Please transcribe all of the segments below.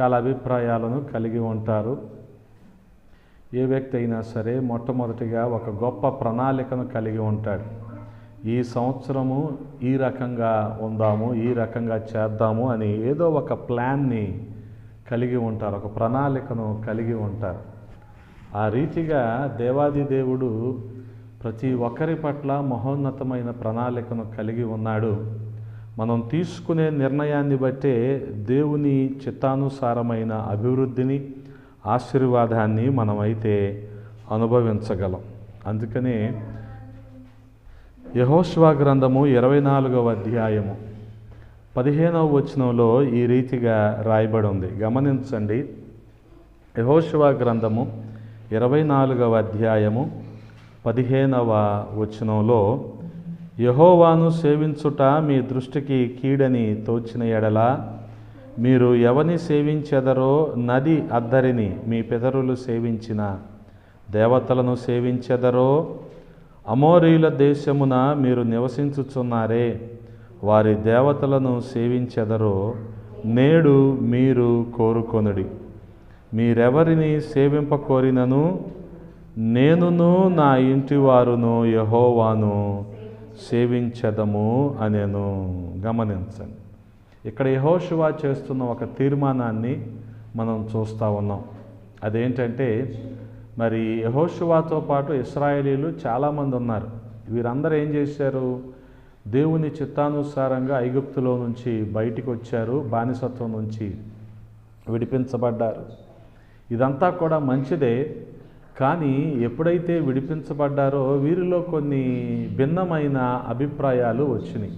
చాలా అభిప్రాయాలను కలిగి ఉంటారు. ఏ వ్యక్తి అయినా సరే మొట్టమొదటిగా ఒక గొప్ప ప్రణాళికను కలిగి ఉంటాడు. ఈ సంవత్సరము ఈ రకంగా ఉందాము ఈ రకంగా చేద్దాము అని ఏదో ఒక ప్లాన్ని కలిగి ఉంటారు ఒక ప్రణాళికను కలిగి ఉంటారు. ఆ రీతిగా దేవాది దేవుడు ప్రతి ఒక్కరి పట్ల మహోన్నతమైన ప్రణాళికను కలిగి ఉన్నాడు. మనం తీసుకునే నిర్ణయాన్ని బట్టే దేవుని చిత్తానుసారమైన అభివృద్ధిని ఆశీర్వాదాన్ని మనమైతే అనుభవించగలం. అందుకనే యహోష్వా గ్రంథము ఇరవై నాలుగవ అధ్యాయము పదిహేనవ వచనంలో ఈ రీతిగా రాయబడి ఉంది గమనించండి. యహోష్వా గ్రంథము ఇరవై నాలుగవ అధ్యాయము పదిహేనవ వచనంలో యహోవాను సేవించుట మీ దృష్టికి కీడని తోచిన ఎడల. మీరు ఎవని సేవించెదరో నది అద్దరిని మీ పితరులు సేవించిన. దేవతలను సేవించెదరో అమోరీల దేశమున మీరు నివసించుచున్నారే. వారి దేవతలను సేవించెదరో నేడు మీరు కోరుకొనుడి. మీరెవరిని సేవింపకోరినను? నేనును నా ఇంటివారును యహోవాను సేవించదము అనేను. గమనించండి. ఇక్కడ యహోశివా చేస్తున్న ఒక తీర్మానాన్ని మనం చూస్తూ ఉన్నాం. అదేంటంటే మరి యహోషువాతో పాటు ఇస్రాయేలీలు చాలామంది ఉన్నారు. వీరందరూ ఏం చేశారు? దేవుని చిత్తానుసారంగా ఐగుప్తులో నుంచి బయటికి వచ్చారు. బానిసత్వం నుంచి విడిపించబడ్డారు. ఇదంతా కూడా మంచిదే. కానీ ఎప్పుడైతే విడిపించబడ్డారో వీరిలో కొన్ని భిన్నమైన అభిప్రాయాలు వచ్చినాయి.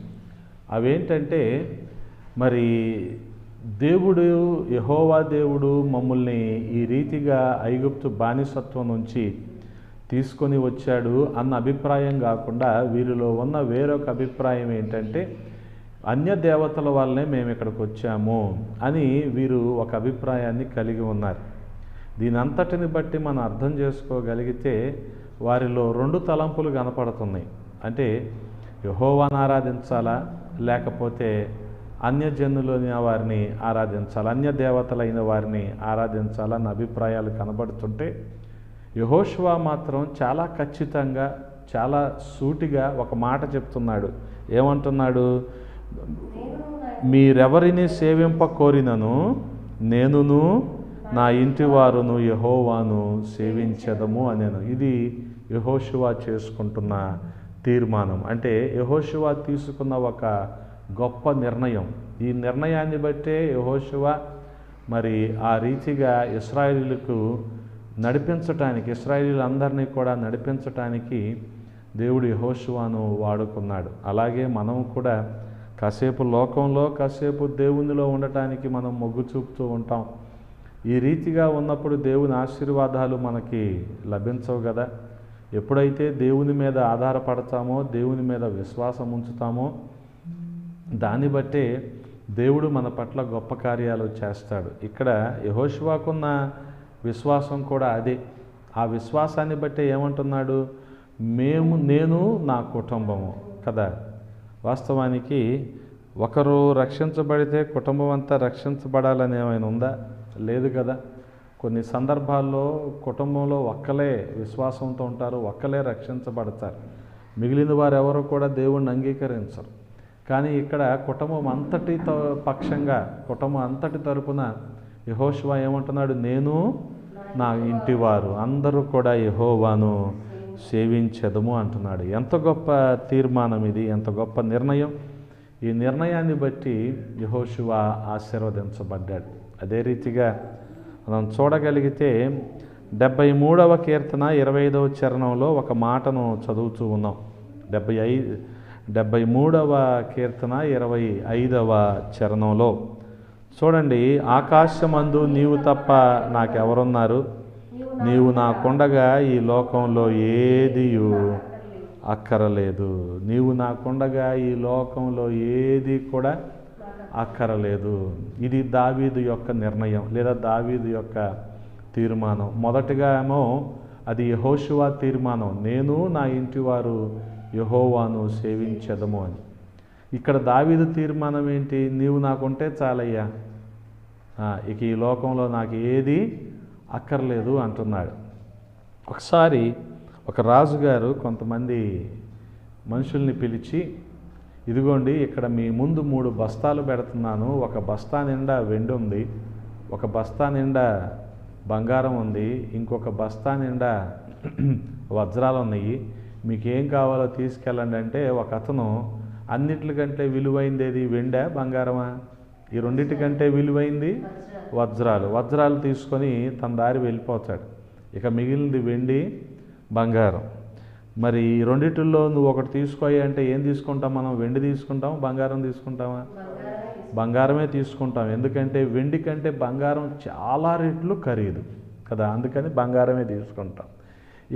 అవేంటంటే మరి దేవుడు యహోవా దేవుడు మమ్మల్ని ఈ రీతిగా ఐగుప్తు బానిసత్వం నుంచి తీసుకొని వచ్చాడు అన్న అభిప్రాయం కాకుండా వీరిలో ఉన్న వేరొక అభిప్రాయం ఏంటంటే అన్య దేవతల వల్లనే మేము ఇక్కడికి వచ్చాము అని వీరు ఒక అభిప్రాయాన్ని కలిగి ఉన్నారు. దీని అంతటిని బట్టి మనం అర్థం చేసుకోగలిగితే వారిలో రెండు తలంపులు కనపడుతున్నాయి. అంటే యహోవాను ఆరాధించాలా? లేకపోతే అన్యజనులని వారిని ఆరాధించాలి? అన్య దేవతలైన వారిని ఆరాధించాలన్న అభిప్రాయాలు కనబడుతుంటే యహోష్వా మాత్రం చాలా ఖచ్చితంగా చాలా సూటిగా ఒక మాట చెప్తున్నాడు. ఏమంటున్నాడు? మీరెవరిని సేవింప కోరినను? నేనును నా ఇంటి వారును యహోవాను సేవించదము అనేను. ఇది యహోశివా చేసుకుంటున్న తీర్మానం. అంటే యహోశివా తీసుకున్న ఒక గొప్ప నిర్ణయం. ఈ నిర్ణయాన్ని బట్టే యహోషువ మరి ఆ రీతిగా ఇస్రాయిలీలకు నడిపించటానికి ఇస్రాయిలీలందరినీ కూడా నడిపించటానికి దేవుడు యహోశివాను వాడుకున్నాడు. అలాగే మనం కూడా కాసేపు లోకంలో కాసేపు దేవునిలో ఉండటానికి మనం మొగ్గు చూపుతూ ఉంటాం. ఈ రీతిగా ఉన్నప్పుడు దేవుని ఆశీర్వాదాలు మనకి లభించవు కదా. ఎప్పుడైతే దేవుని మీద ఆధారపడతామో దేవుని మీద విశ్వాసం ఉంచుతామో దాన్ని బట్టే దేవుడు మన పట్ల గొప్ప కార్యాలు చేస్తాడు. ఇక్కడ యహోశివాకున్న విశ్వాసం కూడా అదే. ఆ విశ్వాసాన్ని బట్టే ఏమంటున్నాడు? మేము నేను నా కుటుంబము కదా. వాస్తవానికి ఒకరు రక్షించబడితే కుటుంబం అంతా రక్షించబడాలని ఏమైనా ఉందా? లేదు కదా. కొన్ని సందర్భాల్లో కుటుంబంలో ఒక్కలే విశ్వాసంతో ఉంటారు ఒక్కలే రక్షించబడతారు. మిగిలిన వారు ఎవరు కూడా దేవుణ్ణి అంగీకరించరు. కానీ ఇక్కడ కుటుంబం అంతటి త- పక్షంగా కుటుంబం అంతటి తరపున యహోశివ ఏమంటున్నాడు? నేను నా ఇంటివారు అందరూ కూడా యహోవాను సేవించదము అంటున్నాడు. ఎంత గొప్ప తీర్మానం ఇది ఎంత గొప్ప నిర్ణయం. ఈ నిర్ణయాన్ని బట్టి యహోశివ ఆశీర్వదించబడ్డాడు. అదే రీతిగా మనం చూడగలిగితే డెబ్బై మూడవ కీర్తన ఇరవై ఐదవ చరణంలో ఒక మాటను చదువుతూ ఉన్నాం. డెబ్బై ఐదు డెబ్బై మూడవ కీర్తన ఇరవై ఐదవ చరణంలో. చూడండి ఆకాశమందు నీవు తప్ప నాకెవరున్నారు? నీవు నాకుండగా ఈ లోకంలో ఏదియు అక్కరలేదు. నీవు నాకుండగా ఈ లోకంలో ఏది కూడా అక్కరలేదు. ఇది దావీదు యొక్క నిర్ణయం లేదా దావీదు యొక్క తీర్మానం. మొదటగా ఏమో అది యహోశివా తీర్మానం. నేను నా ఇంటి వారు యహోవాను సేవించదము అని. ఇక్కడ దావీదు తీర్మానం ఏంటి? నీవు నాకుంటే చాలయ్యా. ఇక ఈ లోకంలో నాకు ఏది అక్కర్లేదు అంటున్నాడు. ఒకసారి ఒక రాజుగారు కొంతమంది మనుషుల్ని పిలిచి ఇదిగోండి ఇక్కడ మీ ముందు మూడు బస్తాలు పెడుతున్నాను. ఒక బస్తా నిండా వెండి ఉంది ఒక బస్తా నిండా బంగారం ఉంది ఇంకొక బస్తా నిండా వజ్రాలు ఉన్నాయి. మీకు ఏం కావాలో తీసుకెళ్ళండి అంటే ఒక అతను అన్నిటికంటే విలువైంది ఏది? వెండా బంగారమా? ఈ రెండింటికంటే విలువైంది వజ్రాలు. వజ్రాలు తీసుకొని తన దారి వెళ్ళిపోతాడు. ఇక మిగిలింది వెండి బంగారం. మరి ఈ రెండిటిల్లో నువ్వు ఒకటి తీసుకోయి అంటే ఏం తీసుకుంటాం మనం? వెండి తీసుకుంటాం బంగారం తీసుకుంటామా? బంగారమే తీసుకుంటాం. ఎందుకంటే వెండి కంటే బంగారం చాలా రెట్లు ఖరీదు కదా? అందుకని బంగారమే తీసుకుంటాం.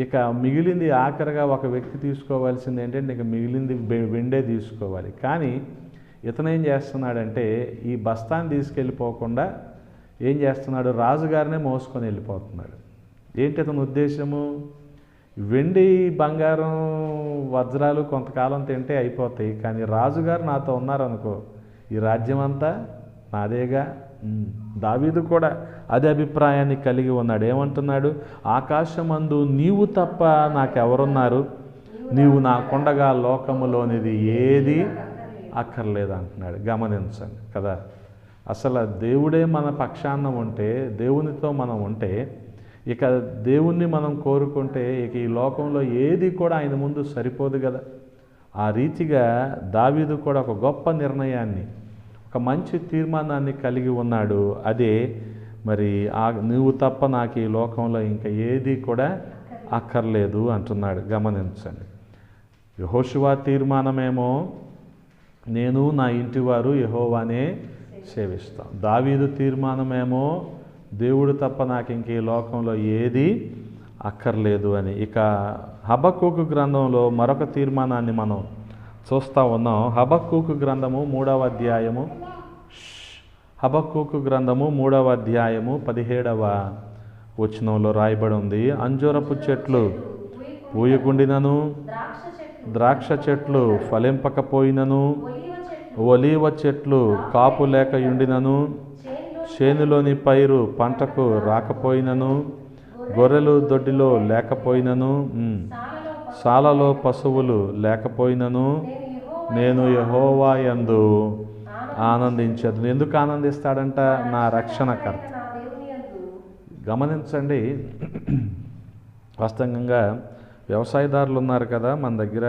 ఇక మిగిలింది ఆఖరిగా ఒక వ్యక్తి తీసుకోవాల్సింది ఏంటంటే ఇక మిగిలింది వెండే తీసుకోవాలి. కానీ ఇతను ఏం చేస్తున్నాడంటే ఈ బస్తాన్ని తీసుకెళ్ళిపోకుండా ఏం చేస్తున్నాడు? రాజుగారినే మోసుకొని వెళ్ళిపోతున్నాడు. ఏంటి అతని ఉద్దేశము? వెండి బంగారం వజ్రాలు కొంతకాలం తింటే అయిపోతాయి. కానీ రాజుగారు నాతో ఉన్నారనుకో ఈ రాజ్యం అంతా నాదేగా దావీదు కూడా అదే అభిప్రాయాన్ని కలిగి ఉన్నాడు. ఏమంటున్నాడు? ఆకాశమందు నీవు తప్ప నాకెవరున్నారు? నీవు నా కొండగా లోకములోనిది ఏది అక్కర్లేదు అంటున్నాడు. గమనించండి కదా. అసలు దేవుడే మన పక్షాన ఉంటే దేవునితో మనం ఉంటే ఇక దేవుణ్ణి మనం కోరుకుంటే ఇక ఈ లోకంలో ఏది కూడా ఆయన ముందు సరిపోదు కదా. ఆ రీతిగా దావీదు కూడా ఒక గొప్ప నిర్ణయాన్ని ఒక మంచి తీర్మానాన్ని కలిగి ఉన్నాడు. అదే మరి ఆ నువ్వు తప్ప నాకు ఈ లోకంలో ఇంకా ఏది కూడా అక్కర్లేదు అంటున్నాడు. గమనించండి. యహోశివా తీర్మానమేమో? నేను నా ఇంటివారు యహోవానే సేవిస్తాం. దావీదు తీర్మానమేమో? దేవుడు తప్ప నాకు ఇంక ఈ లోకంలో ఏది అక్కర్లేదు అని. ఇక హబక్కూకు గ్రంథంలో మరొక తీర్మానాన్ని మనం చూస్తూ ఉన్నాం. హబక్కూకు గ్రంథము మూడవ అధ్యాయము. హబక్కుకు హబక్కూకు గ్రంథము మూడవ అధ్యాయము పదిహేడవ వచనంలో రాయబడి ఉంది. అంజూరపు చెట్లు పూయకుండినను ద్రాక్ష చెట్లు ద్రాక్ష చెట్లు ఫలింపకపోయినను ఒలీవ చెట్లు కాపు లేక ఉండినను చేనులోని పైరు పంటకు రాకపోయినను గొర్రెలు దొడ్డిలో లేకపోయినను సాలలో పశువులు లేకపోయినను నేను యహోవా యందు ఆనందించదు ఎందుకు ఆనందిస్తాడంట? నా రక్షణకర్త. గమనించండి వాస్తవంగా వ్యవసాయదారులు ఉన్నారు కదా మన దగ్గర.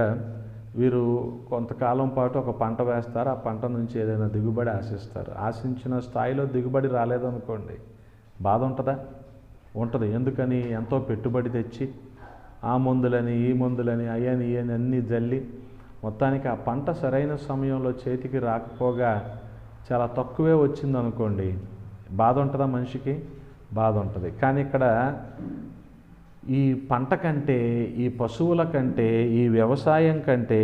వీరు కొంతకాలం పాటు ఒక పంట వేస్తారు. ఆ పంట నుంచి ఏదైనా దిగుబడి ఆశిస్తారు. ఆశించిన స్థాయిలో దిగుబడి రాలేదనుకోండి బాధ ఉంటుందా? ఉంటుంది. ఎందుకని? ఎంతో పెట్టుబడి తెచ్చి ఆ మందులని ఈ మందులని అయ్యని ఇయని అన్నీ జల్లి మొత్తానికి ఆ పంట సరైన సమయంలో చేతికి రాకపోగా చాలా తక్కువే వచ్చిందనుకోండి బాధ ఉంటుందా మనిషికి? బాధ ఉంటుంది. కానీ ఇక్కడ ఈ పంట కంటే ఈ పశువుల కంటే ఈ వ్యవసాయం కంటే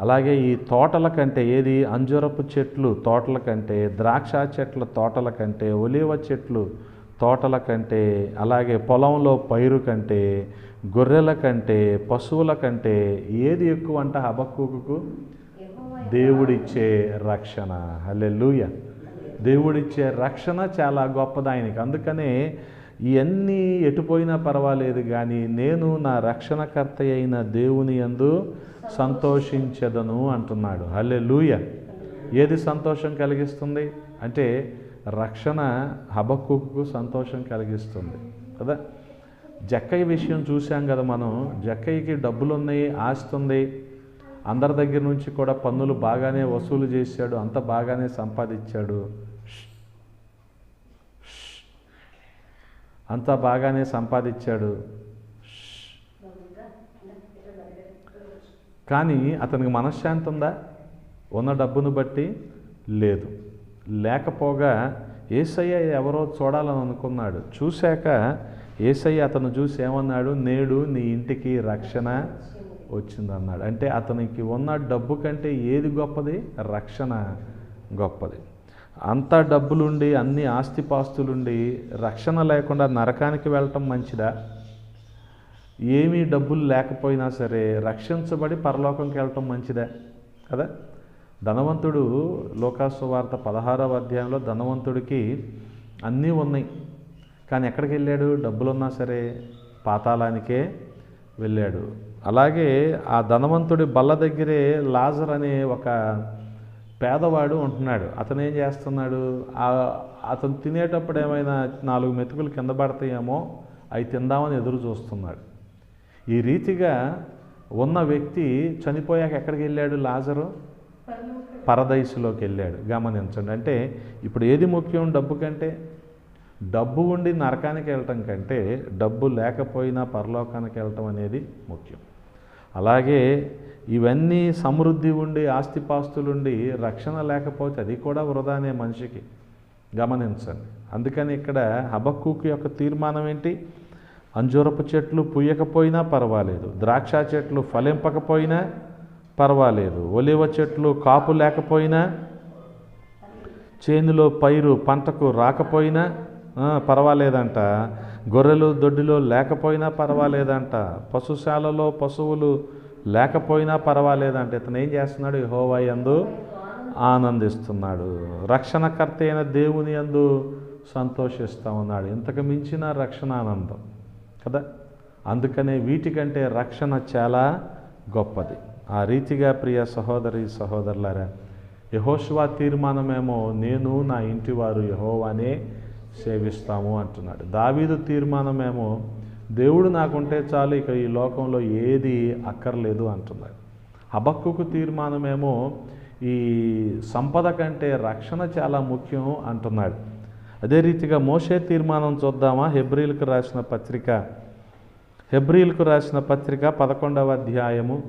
అలాగే ఈ తోటల కంటే ఏది? అంజురపు చెట్లు తోటల కంటే ద్రాక్ష చెట్ల తోటల కంటే ఒలివ చెట్లు తోటల కంటే అలాగే పొలంలో పైరు కంటే గొర్రెల కంటే పశువుల కంటే ఏది ఎక్కువ అంట హబక్కుకు దేవుడిచ్చే రక్షణ. హల్లెలూయ. దేవుడిచ్చే రక్షణ చాలా గొప్పది ఆయనకి అందుకనే ఇవన్నీ ఎటుపోయినా పర్వాలేదు కానీ నేను నా రక్షణకర్త అయిన దేవుని యందు సంతోషించదను అంటున్నాడు. హల్లెలూయ! ఏది సంతోషం కలిగిస్తుంది? అంటే రక్షణ హబక్కుకు సంతోషం కలిగిస్తుంది. కదా? జక్కయ్య విషయం చూసాం కదా మనం. జక్కయ్యకి డబ్బులు ఉన్నాయి ఆస్తి ఉంది అందరి దగ్గర నుంచి కూడా పన్నులు బాగానే వసూలు చేశాడు అంత బాగానే సంపాదించాడు. అంతా బాగానే సంపాదించాడు. కానీ అతనికి మనశ్శాంతి ఉందా? ఉన్న డబ్బును బట్టి లేదు. లేకపోగా ఏసయ్య ఎవరో చూడాలని అనుకున్నాడు. చూశాక ఏసయ్య అతను చూసి ఏమన్నాడు? నేడు నీ ఇంటికి రక్షణ వచ్చిందన్నాడు. అంటే అతనికి ఉన్న డబ్బు కంటే ఏది గొప్పది? రక్షణ గొప్పది. అంత డబ్బులుండి అన్ని ఆస్తిపాస్తులుండి రక్షణ లేకుండా నరకానికి వెళ్ళటం మంచిదా? ఏమీ డబ్బులు లేకపోయినా సరే రక్షించబడి పరలోకంకి వెళ్ళటం మంచిదే కదా? ధనవంతుడు లోకాసువార్త పదహారవ అధ్యాయంలో ధనవంతుడికి అన్నీ ఉన్నాయి. కానీ ఎక్కడికి వెళ్ళాడు? డబ్బులున్నా సరే పాతాళానికే వెళ్ళాడు. అలాగే ఆ ధనవంతుడి బల్ల దగ్గరే లాజర్ అనే ఒక పేదవాడు ఉంటున్నాడు. అతను ఏం చేస్తున్నాడు? అతను తినేటప్పుడు ఏమైనా నాలుగు మెతుకులు కింద పడతాయేమో అవి తిందామని ఎదురు చూస్తున్నాడు. ఈ రీతిగా ఉన్న వ్యక్తి చనిపోయాక ఎక్కడికి వెళ్ళాడు లాజరు? పరలోక పరదైసులోకి వెళ్ళాడు. గమనించండి. అంటే ఇప్పుడు ఏది ముఖ్యం డబ్బు కంటే? డబ్బు ఉండి నరకానికి వెళ్ళటం కంటే డబ్బు లేకపోయినా పరలోకానికి వెళ్ళటం అనేది ముఖ్యం. అలాగే ఇవన్నీ సమృద్ధి ఉండి ఆస్తిపాస్తులుండి రక్షణ లేకపోతే అది కూడా వృధానే మనిషికి. గమనించండి. అందుకని ఇక్కడ హబక్కుకు యొక్క తీర్మానం ఏంటి? అంజూరపు చెట్లు పుయ్యకపోయినా పర్వాలేదు. ద్రాక్ష చెట్లు ఫలింపకపోయినా పర్వాలేదు. ఒలివ చెట్లు కాపు లేకపోయినా చేనులో పైరు పంటకు రాకపోయినా పర్వాలేదంట. గొర్రెలు దొడ్డిలో లేకపోయినా పర్వాలేదంట. పశుశాలలో పశువులు లేకపోయినా పర్వాలేదంట. ఇతను ఏం చేస్తున్నాడు? యెహోవా యందు ఆనందిస్తున్నాడు. రక్షణకర్త అయిన దేవుని యందు సంతోషిస్తూ ఉన్నాడు. ఇంతకు మించిన రక్షణ ఆనందం కదా? అందుకనే వీటికంటే రక్షణ చాలా గొప్పది. ఆ రీతిగా ప్రియ సహోదరి సహోదరులారా యహోశివా తీర్మానమేమో నేను నా ఇంటి వారు యహోవానే సేవిస్తాము అంటున్నాడు. దావీదు తీర్మానమేమో దేవుడు నాకుంటే చాలు ఇక ఈ లోకంలో ఏది అక్కర్లేదు అంటున్నాడు. హబక్కుకు తీర్మానమేమో ఈ సంపద కంటే రక్షణ చాలా ముఖ్యం అంటున్నాడు. అదే రీతిగా మోషే తీర్మానం చూద్దామా? హెబ్రిల్కు రాసిన పత్రిక. హెబ్రిల్కు రాసిన పత్రిక పదకొండవ అధ్యాయము.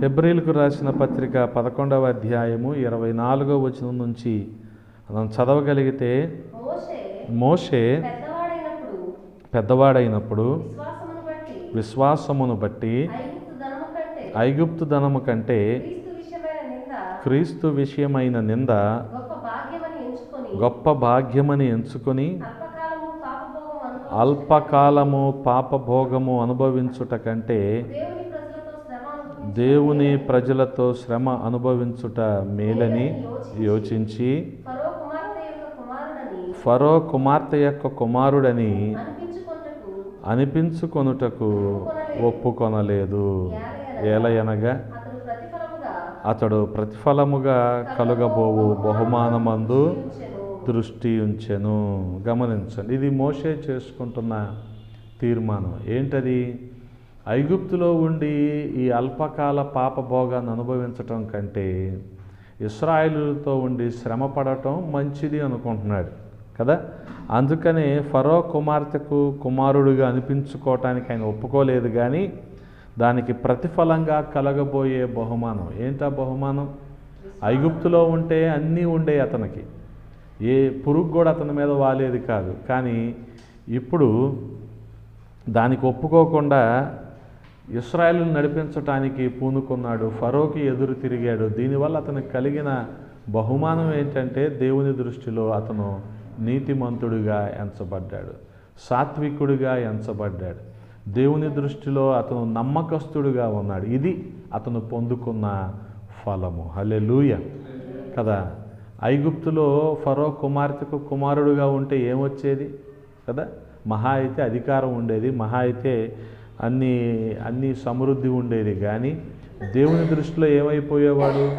హెబ్రిల్కు రాసిన పత్రిక పదకొండవ అధ్యాయము ఇరవై నాలుగో వచనం నుంచి మనం చదవగలిగితే మోషే పెద్దవాడైనప్పుడు విశ్వాసమును బట్టి ఐగుప్తు ధనము కంటే క్రీస్తు విషయమైన నింద గొప్ప భాగ్యమని ఎంచుకొని అల్పకాలము పాపభోగము అనుభవించుట కంటే దేవుని ప్రజలతో శ్రమ అనుభవించుట మేలని యోచించి ఫరో కుమార్తె యొక్క కుమారుడని ఫరో కుమార్తె యొక్క కుమారుడని అనిపించుకొనుటకు ఒప్పుకొనలేదు. ఏలయనగా అతడు ప్రతిఫలముగా అతడు ప్రతిఫలముగా కలుగబోవు బహుమానమందు. దృష్టి ఉంచెను. గమనించండి. ఇది మోషే చేసుకుంటున్న తీర్మానం. ఏంటది? ఐగుప్తులో ఉండి ఈ అల్పకాల పాపభోగాన్ని అనుభవించటం కంటే ఇస్రాయేలులతో ఉండి శ్రమ పడటం మంచిది అనుకుంటున్నాడు. కదా? అందుకనే ఫరో కుమార్తెకు కుమారుడుగా అనిపించుకోవటానికి ఆయన ఒప్పుకోలేదు కానీ దానికి ప్రతిఫలంగా కలగబోయే బహుమానం. ఏంటా బహుమానం? ఐగుప్తులో ఉంటే అన్నీ ఉండే అతనికి. ఏ పురుగు కూడా అతని మీద వాలేది కాదు. కానీ ఇప్పుడు దానికి ఒప్పుకోకుండా ఇస్రాయేల్ నడిపించటానికి పూనుకున్నాడు. ఫరోకి ఎదురు తిరిగాడు. దీనివల్ల అతనికి కలిగిన బహుమానం ఏంటంటే దేవుని దృష్టిలో అతను నీతిమంతుడిగా ఎంచబడ్డాడు. సాత్వికుడిగా ఎంచబడ్డాడు. దేవుని దృష్టిలో అతను నమ్మకస్తుడిగా ఉన్నాడు. ఇది అతను పొందుకున్న ఫలము. హలెలూయ కదా? ఐగుప్తులో ఫరో కుమార్తెకు కుమారుడుగా ఉంటే ఏమొచ్చేది? కదా? మహా అయితే అధికారం ఉండేది. మహా అయితే అన్ని అన్ని సమృద్ధి ఉండేది. కానీ దేవుని దృష్టిలో ఏమైపోయేవాడు?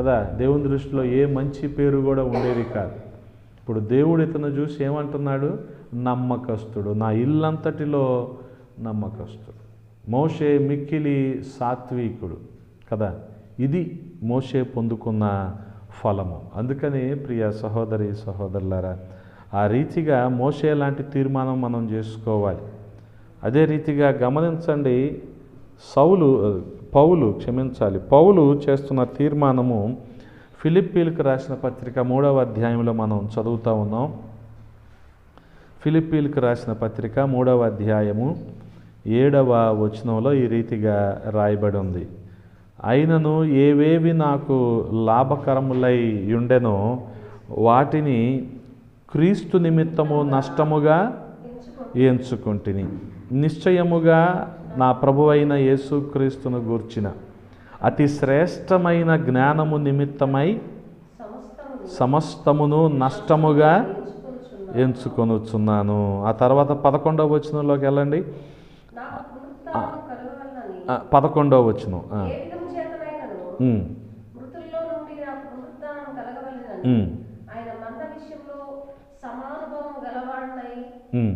కదా? దేవుని దృష్టిలో ఏ మంచి పేరు కూడా ఉండేది కాదు. ఇప్పుడు దేవుడు ఇతను చూసి ఏమంటున్నాడు? నమ్మకస్తుడు. నా ఇల్లంతటిలో నమ్మకస్తుడు. మోషే మిక్కిలి సాత్వికుడు. కదా? ఇది మోషే పొందుకున్న ఫలము. అందుకని ప్రియ సహోదరి సహోదరులారా ఆ రీతిగా మోషే లాంటి తీర్మానం మనం చేసుకోవాలి. అదే రీతిగా గమనించండి సౌలు పౌలు క్షమించాలి. పౌలు చేస్తున్న తీర్మానము ఫిలిప్పీలకు రాసిన పత్రిక మూడవ అధ్యాయంలో మనం చదువుతూ ఉన్నాం. ఫిలిప్పీలకు రాసిన పత్రిక మూడవ అధ్యాయము ఏడవ వచనంలో ఈ రీతిగా రాయబడి ఉంది అయినను ఏవేవి నాకు లాభకరములై ఉండెనో వాటిని క్రీస్తు నిమిత్తము నష్టముగా ఎంచుకుంటుని. నిశ్చయముగా నా ప్రభు అయిన యేసుక్రీస్తును గూర్చిన అతి శ్రేష్టమైన జ్ఞానము నిమిత్తమై సమస్తమును నష్టముగా ఎంచుకొనుచున్నాను. ఆ తర్వాత పదకొండవ వచనంలోకి వెళ్ళండి. పదకొండవ వచనం. ఆ, ఏ విధము చేతనైనను ఉమ్, మృతుల్లో నుండి నాకు పునరుత్థానం కలగవలెనని ఉమ్, ఆయన మంద విషయంలో సమానుభవం గలవాడనై ఉమ్.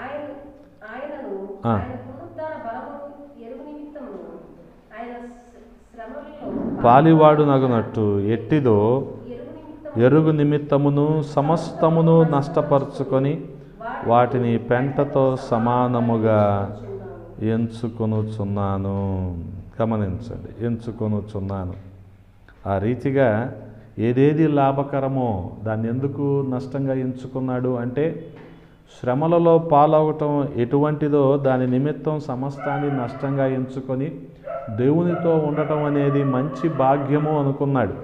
ఆయన ఆయనను ఆ. ఆయన పునరుద్ధాన బలమును ఎరుగు నిమిత్తము ఆయన శ్ర- శ్రమలలో పాలివాడు నగునట్టు ఎట్టిదో ఎరుగు ఎరుగు నిమిత్తమును సమస్తమును నష్టపరుచుకొని వాటిని పెంటతో సమానముగా ఎంచుకొనుచున్నాను. గమనించండి ఎంచుకొనుచున్నాను. ఆ రీతిగా ఏదేది లాభకరమో దాన్ని ఎందుకు నష్టంగా ఎంచుకున్నాడు అంటే శ్రమలలో పాలవటం ఎటువంటిదో దాని నిమిత్తం సమస్తాన్ని నష్టంగా ఎంచుకొని దేవునితో ఉండటం అనేది మంచి భాగ్యము అనుకున్నాడు.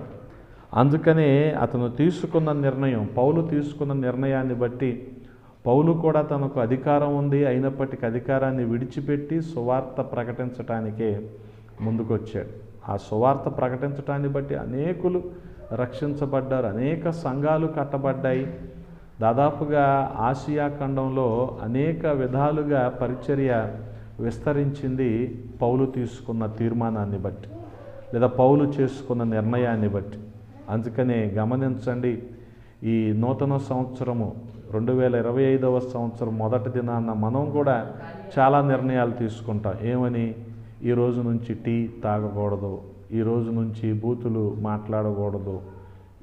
అందుకనే అతను తీసుకున్న నిర్ణయం పౌలు తీసుకున్న నిర్ణయాన్ని బట్టి పౌలు కూడా తనకు అధికారం ఉంది అయినప్పటికీ అధికారాన్ని విడిచిపెట్టి సువార్త ప్రకటించటానికే ముందుకొచ్చాడు. ఆ సువార్త ప్రకటించటాన్ని బట్టి అనేకులు రక్షించబడ్డారు అనేక సంఘాలు కట్టబడ్డాయి. దాదాపుగా ఆసియా ఖండంలో అనేక విధాలుగా పరిచర్య విస్తరించింది పౌలు తీసుకున్న తీర్మానాన్ని బట్టి లేదా పౌలు చేసుకున్న నిర్ణయాన్ని బట్టి. అందుకనే గమనించండి ఈ నూతన సంవత్సరము రెండు వేల ఇరవై ఐదవ సంవత్సరం మొదటి దినాన్న మనం కూడా చాలా నిర్ణయాలు తీసుకుంటాం. ఏమని? ఈ రోజు నుంచి టీ తాగకూడదు ఈ రోజు నుంచి బూతులు మాట్లాడకూడదు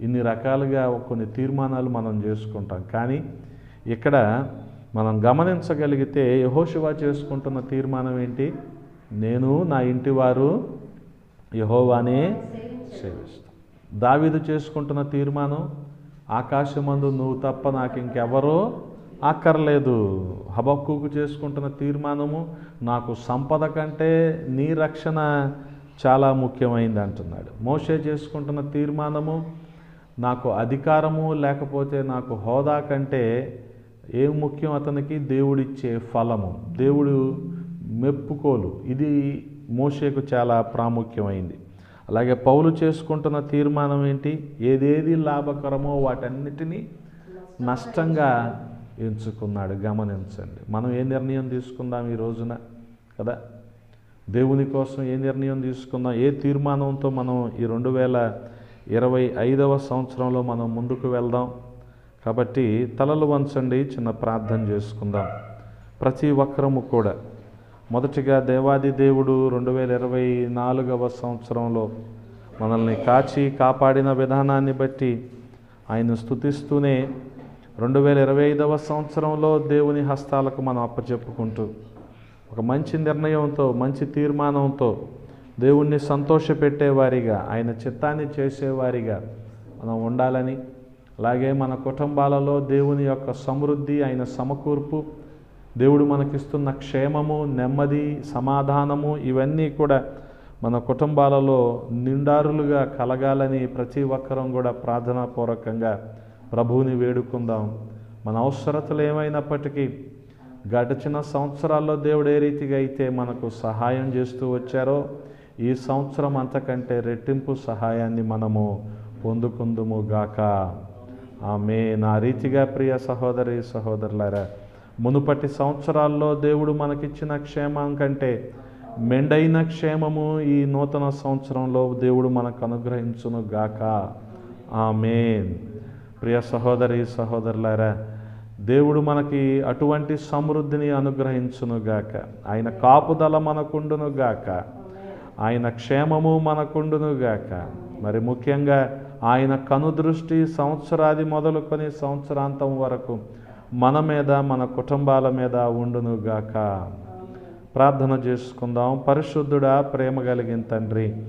ఇన్ని రకాలుగా కొన్ని తీర్మానాలు మనం చేసుకుంటాం. కానీ ఇక్కడ మనం గమనించగలిగితే యహోశివా చేసుకుంటున్న తీర్మానం ఏంటి? నేను నా ఇంటి వారు యహోవానే సేవిస్తాం దావీదు చేసుకుంటున్న తీర్మానం ఆకాశమందు నువ్వు తప్ప నాకు ఇంకెవరో అక్కర్లేదు హబక్కుకు చేసుకుంటున్న తీర్మానము నాకు సంపద కంటే నీ రక్షణ చాలా ముఖ్యమైంది అంటున్నాడు. మోషే చేసుకుంటున్న తీర్మానము నాకు అధికారము లేకపోతే నాకు హోదా కంటే ఏం ముఖ్యం అతనికి? దేవుడిచ్చే ఫలము. దేవుడు మెప్పుకోలు. ఇది మోషేకు చాలా ప్రాముఖ్యమైంది. అలాగే పౌలు చేసుకుంటున్న తీర్మానం ఏంటి? ఏదేది లాభకరమో వాటన్నిటినీ నష్టంగా ఎంచుకున్నాడు. గమనించండి. మనం ఏ నిర్ణయం తీసుకుందాం ఈ రోజున? కదా? దేవుని కోసం ఏ నిర్ణయం తీసుకుందాం? ఏ తీర్మానంతో మనం ఈ రెండు వేల ఇరవై ఐదవ సంవత్సరంలో మనం ముందుకు వెళ్దాం? కాబట్టి తలలు వంచండి చిన్న ప్రార్థన చేసుకుందాం. ప్రతి ఒక్కరము కూడా. మొదటిగా దేవాది దేవుడు రెండు వేల ఇరవై నాలుగవ సంవత్సరంలో మనల్ని కాచి కాపాడిన విధానాన్ని బట్టి ఆయన స్థుతిస్తూనే రెండు వేల ఇరవై ఐదవ సంవత్సరంలో దేవుని హస్తాలకు మనం అప్పచెప్పుకుంటూ ఒక మంచి నిర్ణయంతో మంచి తీర్మానంతో దేవుణ్ణి సంతోషపెట్టేవారిగా ఆయన చిత్తాన్ని చేసేవారిగా మనం ఉండాలని అలాగే మన కుటుంబాలలో దేవుని యొక్క సమృద్ధి ఆయన సమకూర్పు దేవుడు మనకిస్తున్న క్షేమము నెమ్మది సమాధానము ఇవన్నీ కూడా మన కుటుంబాలలో నిండారులుగా కలగాలని ప్రతి ఒక్కరం కూడా ప్రార్థనాపూర్వకంగా ప్రభువుని వేడుకుందాం. మన అవసరతలు ఏమైనప్పటికీ గడిచిన సంవత్సరాల్లో దేవుడు ఏ రీతిగా అయితే మనకు సహాయం చేస్తూ వచ్చారో ఈ సంవత్సరం అంతకంటే రెట్టింపు సహాయాన్ని మనము పొందుకుందుము గాక. ఆమె నా రీతిగా ప్రియ సహోదరి సహోదరులారా మునుపటి సంవత్సరాల్లో దేవుడు మనకిచ్చిన క్షేమం కంటే మెండైన క్షేమము ఈ నూతన సంవత్సరంలో దేవుడు మనకు అనుగ్రహించును గాక. ఆమె ప్రియ సహోదరి సహోదరులారా దేవుడు మనకి అటువంటి సమృద్ధిని అనుగ్రహించును గాక. ఆయన కాపుదల మనకుండును గాక. ఆయన క్షేమము మనకుండును గాక. మరి ముఖ్యంగా ఆయన కనుదృష్టి సంవత్సరాది మొదలుకొని సంవత్సరాంతం వరకు మన మీద మన కుటుంబాల మీద ఉండును గాక ప్రార్థన చేసుకుందాం. పరిశుద్ధుడా ప్రేమ కలిగిన తండ్రి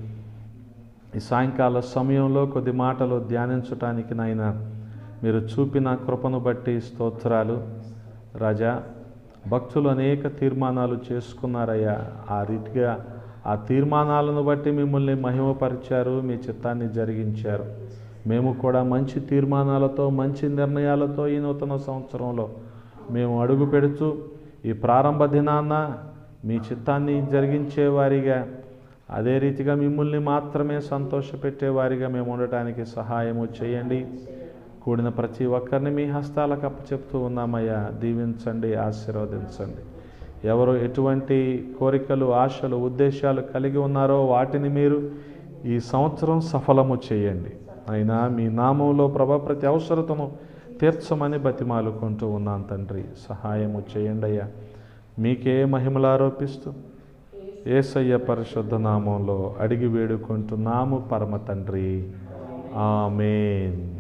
ఈ సాయంకాల సమయంలో కొద్ది మాటలు ధ్యానించటానికి నాయన మీరు చూపిన కృపను బట్టి స్తోత్రాలు. రాజా భక్తులు అనేక తీర్మానాలు చేసుకున్నారయ్యా. ఆ రీతిగా ఆ తీర్మానాలను బట్టి మిమ్మల్ని మహిమపరిచారు మీ చిత్తాన్ని జరిగించారు. మేము కూడా మంచి తీర్మానాలతో మంచి నిర్ణయాలతో ఈ నూతన సంవత్సరంలో మేము అడుగు పెడుతూ ఈ ప్రారంభ దినాన్న మీ చిత్తాన్ని జరిగించేవారిగా అదే రీతిగా మిమ్మల్ని మాత్రమే సంతోషపెట్టే వారిగా మేము ఉండటానికి సహాయము చేయండి. కూడిన ప్రతి ఒక్కరిని మీ హస్తాలకు అప్పచెప్తూ ఉన్నామయ్యా. దీవించండి ఆశీర్వదించండి. ఎవరు ఎటువంటి కోరికలు ఆశలు ఉద్దేశాలు కలిగి ఉన్నారో వాటిని మీరు ఈ సంవత్సరం సఫలము చేయండి. అయినా మీ నామంలో ప్రభ ప్రతి అవసరతను తీర్చమని బతిమాలుకుంటూ ఉన్నాను తండ్రి. సహాయము చేయండి అయ్యా మీకే మహిమలు ఆరోపిస్తూ ఏసయ్య పరిశుద్ధ నామంలో అడిగి వేడుకుంటున్నాము పరమ తండ్రి. ఆమెన్.